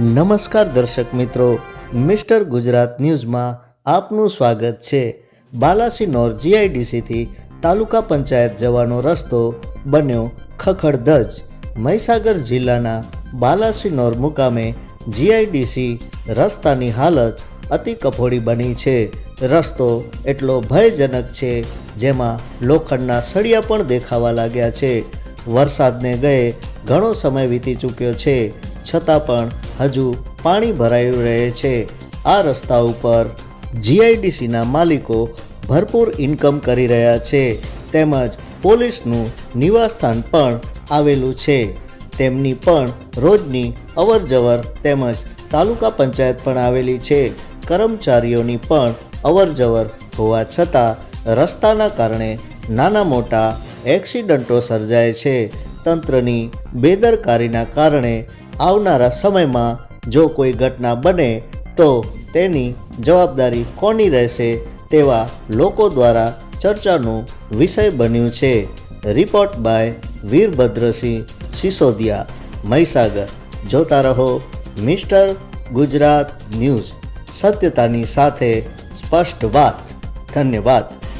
નમસ્કાર દર્શક મિત્રો, મિસ્ટર ગુજરાત ન્યૂઝમાં આપનું સ્વાગત છે. બાલાસિનોર જીઆઈડીસીથી તાલુકા પંચાયત જવાનો રસ્તો બન્યો ખખડધજ. મહીસાગર જિલ્લાના બાલાસિનોર મુકામે જીઆઈડીસી રસ્તાની હાલત અતિ કફોડી બની છે. રસ્તો એટલો ભયજનક છે, જેમાં લોખંડના સળિયા પણ દેખાવા લાગ્યા છે. વરસાદને ગયે ઘણો સમય વીતી ચૂક્યો છે, છતાં પણ હજુ પાણી ભરાયું રહે છે. આ રસ્તા ઉપર જીઆઈડીસીના માલિકો ભરપૂર ઇન્કમ કરી રહ્યા છે, તેમજ પોલીસનું નિવાસસ્થાન પણ આવેલું છે. તેમની પણ રોજની અવરજવર તેમજ તાલુકા પંચાયત પણ આવેલી છે. કર્મચારીઓની પણ અવરજવર હોવા છતાં રસ્તાના કારણે નાના મોટા એક્સિડન્ટો સર્જાય છે. તંત્રની બેદરકારીના કારણે આવનારા સમયમાં જો કોઈ ઘટના બને, તો તેની જવાબદારી કોની રહેશે તેવા લોકો દ્વારા ચર્ચાનો વિષય બન્યું છે. Report by Virbhadrasinh Sisodia, Mahisagar. જોતા રહો મિસ્ટર ગુજરાત ન્યૂઝ. સત્યતાની સાથે સ્પષ્ટ વાત. ધન્યવાદ.